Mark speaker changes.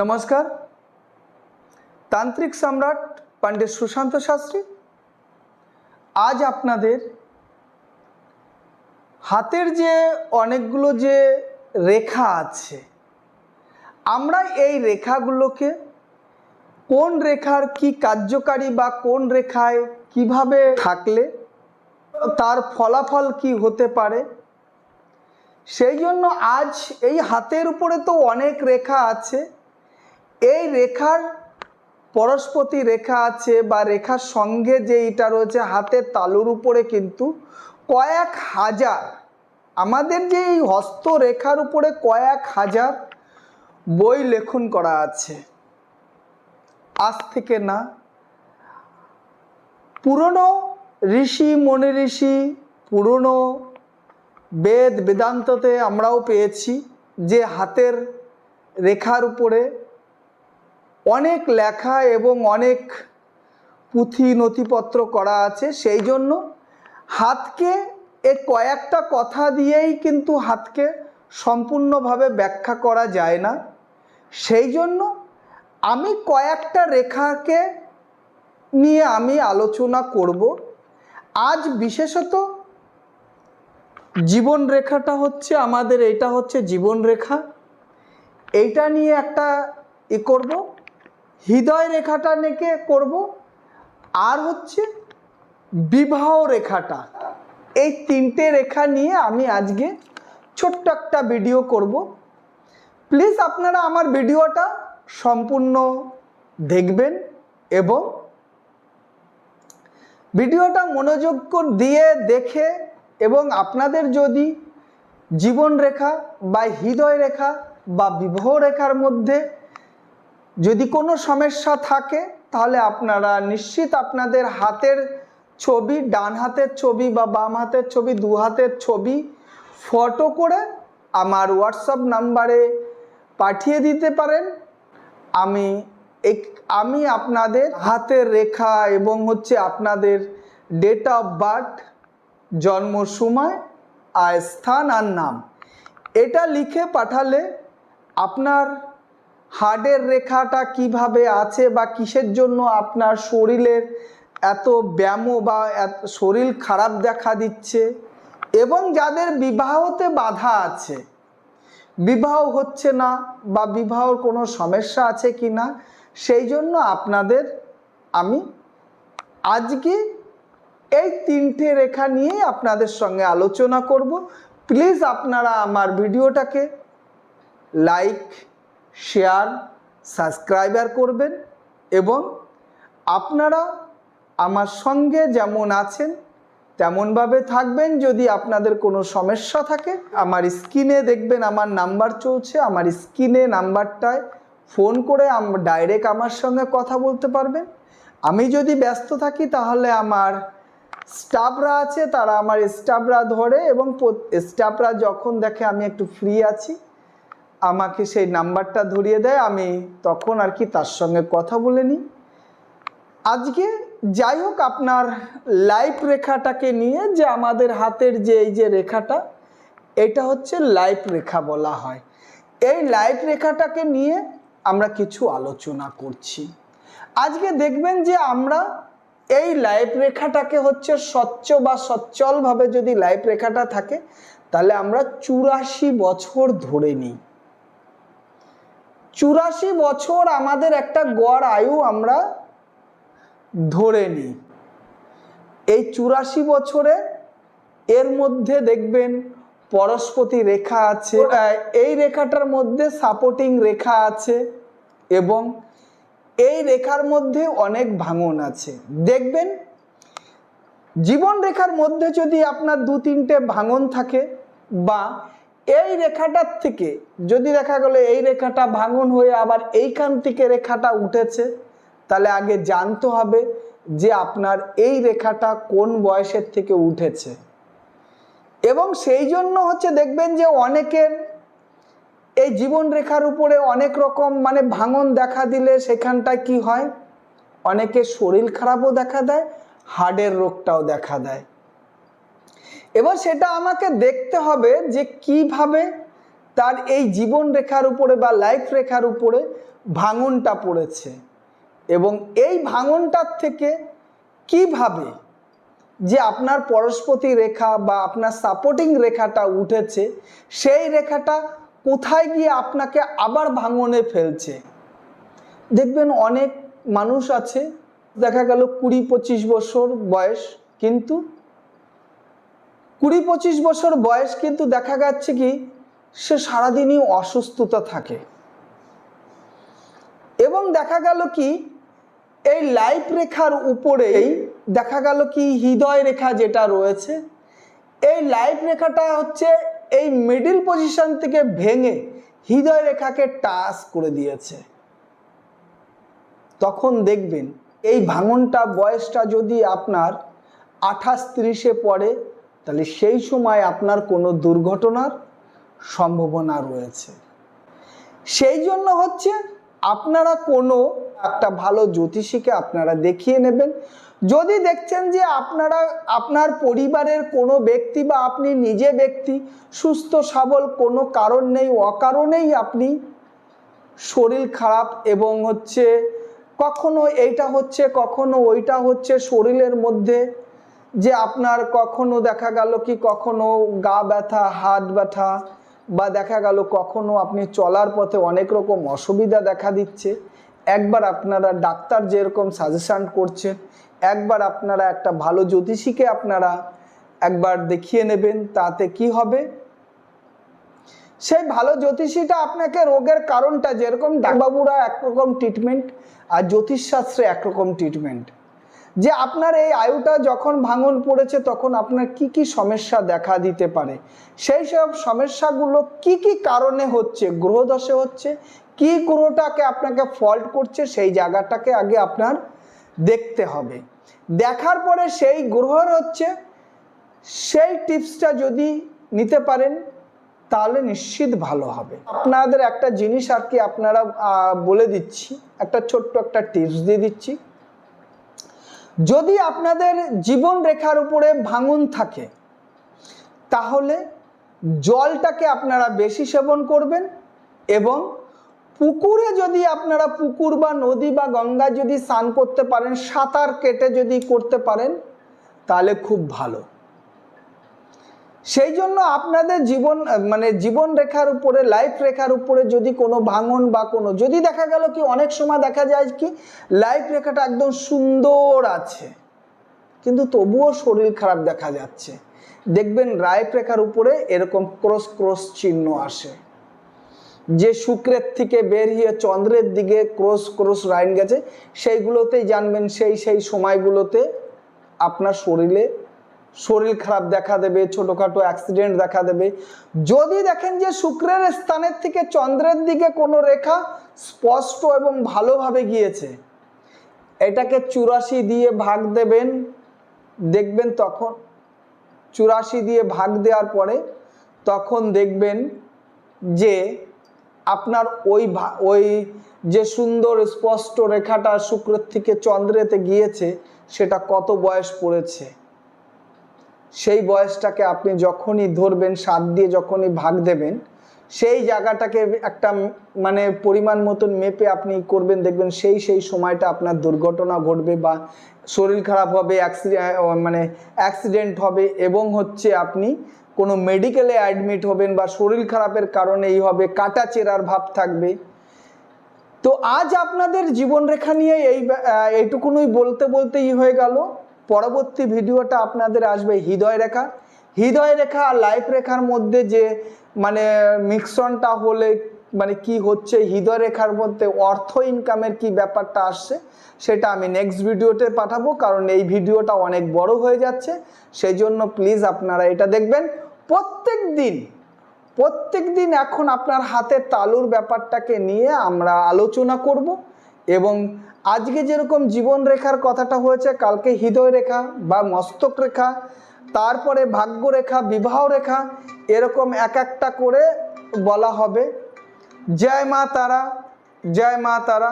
Speaker 1: নমস্কার। তান্ত্রিক সম্রাট পণ্ডিত সুশান্ত শাস্ত্রী, আজ আপনাদের হাতের যে অনেকগুলো যে রেখা আছে, আমরা এই রেখাগুলোকে কোন রেখার কি কার্যকারী বা কোন রেখায় কীভাবে থাকলে তার ফলাফল কি হতে পারে? সেই জন্য আজ এই হাতের উপরে তো অনেক রেখা আছে এই রেখার পরস্পতি রেখা আছে বা রেখার সঙ্গে যে এটা রয়েছে হাতের তালুর উপরে কিন্তু কয়েক হাজার, আমাদের যে এই হস্তরেখার উপরে কয়েক হাজার বই লেখন করা আছে। আজ থেকে না, পুরনো ঋষি, মনি ঋষি, পুরনো বেদ, বেদান্ততে আমরাও পেয়েছি যে হাতের রেখার উপরে অনেক লেখা এবং অনেক পুঁথি নথিপত্র করা আছে, সেই জন্য হাতকে এ কয়েকটা কথা দিয়েই কিন্তু হাতকে সম্পূর্ণভাবে ব্যাখ্যা করা যায় না। সেই জন্য আমি কয়েকটা রেখাকে নিয়ে আমি আলোচনা করব। আজ বিশেষত জীবন রেখাটা হচ্ছে আমাদের এটা হচ্ছে জীবন রেখা। এইটা নিয়ে একটা ই করব। হৃদয় রেখাটা নেকে করব, আর হচ্ছে বিবাহ রেখাটা। এই তিনটে রেখা নিয়ে আমি আজকে ছোট্ট একটা ভিডিও করব। প্লিজ আপনারা আমার ভিডিওটা সম্পূর্ণ দেখবেন এবং ভিডিওটা মনোযোগ দিয়ে দেখে এবং আপনাদের যদি জীবন রেখা বা হৃদয় রেখা বা বিবাহ রেখার মধ্যে যদি কোনো সমস্যা থাকে, তাহলে আপনারা নিশ্চিত আপনাদের হাতের ছবি, ডান হাতের ছবি বা বাম হাতের ছবি, দু হাতের ছবি, ফটো করে আমার হোয়াটসঅ্যাপ নাম্বারে পাঠিয়ে দিতে পারেন। আমি এক- আমি আপনাদের হাতের রেখা এবং হচ্ছে আপনাদের ডেট অফ বার্থ জন্ম সময় আর স্থান আর নাম, এটা লিখে পাঠালে আপনার হার্টের রেখাটা কীভাবে আছে বা কিসের জন্য আপনার শরীরের এত ব্যায়াম বা শরীর খারাপ দেখা দিচ্ছে? এবং যাদের বিবাহতে বাধা আছে, বিবাহ হচ্ছে না বা বিবাহর কোনো সমস্যা আছে কি না, সেই জন্য আপনাদের আমি আজকে এই তিনটে রেখা নিয়েই আপনাদের সঙ্গে আলোচনা করব। প্লিজ আপনারা আমার ভিডিওটাকে লাইক শেয়ার, সাবস্ক্রাইবার করবেন এবং আপনারা আমার সঙ্গে যেমন আছেন, তেমনভাবে থাকবেন। যদি আপনাদের কোনো সমস্যা থাকে, আমার স্ক্রিনে দেখবেন আমার নাম্বার চলছে। আমার স্ক্রিনে নাম্বারটায় ফোন করে ডাইরেক্ট আমার সঙ্গে কথা বলতে পারবেন। আমি যদি ব্যস্ত থাকি, তাহলে আমার স্টাফরা আছে, তারা আমার স্টাফরা ধরে এবং স্টাফরা যখন দেখে আমি একটু ফ্রি আছি আমাকে সেই নাম্বারটা ধরিয়ে দেয়, আমি তখন আর কি তার সঙ্গে কথা বলে নিই। আজকে যাই হোক, আপনার লাইফ রেখাটাকে নিয়ে যে আমাদের হাতের যে এই যে রেখাটা, এটা হচ্ছে লাইফ রেখা বলা হয়। এই লাইফ রেখাটাকে নিয়ে আমরা কিছু আলোচনা করছি। আজকে দেখবেন যে আমরা এই লাইফ রেখাটাকে হচ্ছে স্বচ্ছ বা সচ্ছলভাবে যদি লাইফ রেখাটা থাকে, তাহলে আমরা চুরাশি বছর ধরে নিই। চুরাশি বছর আমাদের একটা গড় আয়ু আমরা ধরে নিই। এই চুরাশি বছরে এর মধ্যে দেখবেন পরস্পতি রেখা আছে এই রেখাটার মধ্যে সাপোর্টিং রেখা আছে এবং এই রেখার মধ্যে অনেক ভাঙন আছে। দেখবেন জীবন রেখার মধ্যে যদি আপনার দু তিনটে ভাঙন থাকে বা এই রেখাটার থেকে যদি দেখা গেলো এই রেখাটা ভাঙন হয়ে আবার এইখান থেকে রেখাটা উঠেছে, তাহলে আগে জানতে হবে যে আপনার এই রেখাটা কোন বয়সের থেকে উঠেছে। এবং সেই জন্য হচ্ছে দেখবেন যে অনেকের এই জীবন রেখার উপরে অনেক রকম মানে ভাঙন দেখা দিলে সেখানটায় কি হয়? অনেকের শরীর খারাপও দেখা দেয় হার্টের রোগটাও দেখা দেয়। এবার সেটা আমাকে দেখতে হবে যে কীভাবে তার এই জীবন রেখার উপরে বা লাইফ রেখার উপরে ভাঙনটা পড়েছে এবং এই ভাঙনটার থেকে কীভাবে যে আপনার পরস্পতি রেখা বা আপনার সাপোর্টিং রেখাটা উঠেছে, সেই রেখাটা কোথায় গিয়ে আপনাকে আবার ভাঙনে ফেলছে? দেখবেন অনেক মানুষ আছে, দেখা গেল কুড়ি পঁচিশ বছর বয়স, কিন্তু কুড়ি পঁচিশ বছর বয়স কিন্তু দেখা যাচ্ছে কি, সে সারাদিনই অসুস্থতা থাকে। এবং দেখা গেল কি, এই লাইফ রেখার উপরেই দেখা গেল কি, হৃদয় রেখা যেটা রয়েছে, এই লাইফ রেখাটা হচ্ছে এই মিডিল পজিশন থেকে ভেঙে হৃদয় রেখাকে টাচ করে দিয়েছে। তখন দেখবেন, এই ভাঙনটা বয়সটা যদি আপনার আঠাশ তিরিশে পড়ে তাহলে সেই সময় আপনার কোনো দুর্ঘটনার সম্ভাবনা রয়েছে। সেই জন্য হচ্ছে আপনারা কোনো একটা ভালো জ্যোতিষীকে আপনারা দেখিয়ে নেবেন। যদি দেখছেন যে আপনারা, আপনার পরিবারের কোনো ব্যক্তি বা আপনি নিজে ব্যক্তি সুস্থ, সবল, কোনো কারণ নেই, অকারণেই আপনি শরীর খারাপ এবং হচ্ছে কখনো এইটা হচ্ছে, কখনো ওইটা হচ্ছে, শরীরের মধ্যে যে আপনার কখনো দেখা গেল কি কখনো গা ব্যথা, হাত ব্যথা, বা দেখা গেল কখনো আপনি চলার পথে অনেক রকম অসুবিধা দেখা দিচ্ছে। একবার আপনারা ডাক্তার যেরকম সাজেশান করছেন, একবার আপনারা একটা ভালো জ্যোতিষীকে আপনারা একবার দেখিয়ে নেবেন, তাতে কি হবে? সেই ভালো জ্যোতিষীটা আপনাকে রোগের কারণটা যেরকম ডাকবাবুরা একরকম ট্রিটমেন্ট আর জ্যোতিষশাস্ত্রে একরকম ট্রিটমেন্ট যে আপনার এই আয়ুটা যখন ভাঙন পড়েছে, তখন আপনার কি কি সমস্যা দেখা দিতে পারে? সেই সব সমস্যাগুলো কি কি কারণে হচ্ছে? গ্রহদশে হচ্ছে? কি গ্রহটাকে আপনাকে ফল্ট করছে? সেই জায়গাটাকে আগে আপনার দেখতে হবে। দেখার পরে সেই গ্রহের হচ্ছে, সেই টিপসটা যদি নিতে পারেন, তাহলে নিশ্চিত ভালো হবে। আপনাদের একটা জিনিস আর কি আপনারা বলে দিচ্ছি। একটা ছোট্ট একটা টিপস দিয়ে দিচ্ছি। যদি আপনাদের জীবন রেখার উপরে ভাঙন থাকে, তাহলে জলটাকে আপনারা বেশি সেবন করবেন এবং পুকুরে যদি আপনারা পুকুর বা নদী বা গঙ্গা যদি স্নান করতে পারেন, সাঁতার কেটে যদি করতে পারেন, তাহলে খুব ভালো। সেই জন্য আপনাদের জীবন মানে জীবন রেখার উপরে লাইফ রেখার উপরে যদি কোনো ভাঙন বা কোনো, যদি দেখা গেল কি অনেক সময় দেখা যায় কি লাইফ রেখাটা একদম সুন্দর আছে, কিন্তু তবুও শরীর খারাপ দেখা যাচ্ছে। দেখবেন লাইফ রেখার উপরে এরকম ক্রস ক্রস চিহ্ন আসে। যে শুক্রের থেকে বের হয়ে চন্দ্রের দিকে ক্রস ক্রস লাইন গেছে, সেইগুলোতেই জানবেন সেই সেই সময়গুলোতে আপনার শরীরে শরীর খারাপ দেখা দেবে, ছোটোখাটো অ্যাক্সিডেন্ট দেখা দেবে। যদি দেখেন যে শুক্রের স্থানের থেকে চন্দ্রের দিকে কোনো রেখা স্পষ্ট এবং ভালোভাবে গিয়েছে, এটাকে চুরাশি দিয়ে ভাগ দেবেন, দেখবেন তখন, চুরাশি দিয়ে ভাগ দেওয়ার পরে তখন দেখবেন যে আপনার ওই ওই যে সুন্দর স্পষ্ট রেখাটা শুক্রের থেকে চন্দ্রেতে গিয়েছে, সেটা কত বয়স পড়েছে। সেই বয়সটাকে আপনি যখনই ধরবেন, সাত দিয়ে যখনই ভাগ দেবেন, সেই জায়গাটাকে একটা মানে পরিমাণ মতন মেপে আপনি করবেন, দেখবেন সেই সেই সময়টা আপনার দুর্ঘটনা ঘটবে বা শরীর খারাপ হবে মানে অ্যাক্সিডেন্ট হবে এবং হচ্ছে আপনি কোনো মেডিকেলে অ্যাডমিট হবেন বা শরীর খারাপের কারণে এই হবে, কাটা চেরার ভাব থাকবে। তো আজ আপনাদের জীবনরেখা নিয়ে এই এইটুকুনই বলতে, বলতেই হয়ে গেল। পরবর্তী ভিডিওটা আপনাদের আসবে হৃদয় রেখা। হৃদয় রেখা আর লাইফ রেখার মধ্যে যে মানে মিক্সনটা হলে মানে কি হচ্ছে, হৃদয় রেখার মধ্যে অর্থ ইনকামের কি ব্যাপারটা আসছে, সেটা আমি নেক্সট ভিডিওতে পাঠাবো, কারণ এই ভিডিওটা অনেক বড় হয়ে যাচ্ছে। সেই জন্য প্লিজ আপনারা এটা দেখবেন। প্রত্যেক দিন প্রত্যেক দিন এখন আপনার হাতে তালুর ব্যাপারটাকে নিয়ে আমরা আলোচনা করব। এবং আজকে যেরকম জীবন রেখার কথাটা হয়েছে, কালকে হৃদয় রেখা বা মস্তক রেখা, তারপরে ভাগ্য রেখা, বিবাহ রেখা, এরকম এক একটা করে বলা হবে। জয় মা তারা, জয় মা তারা।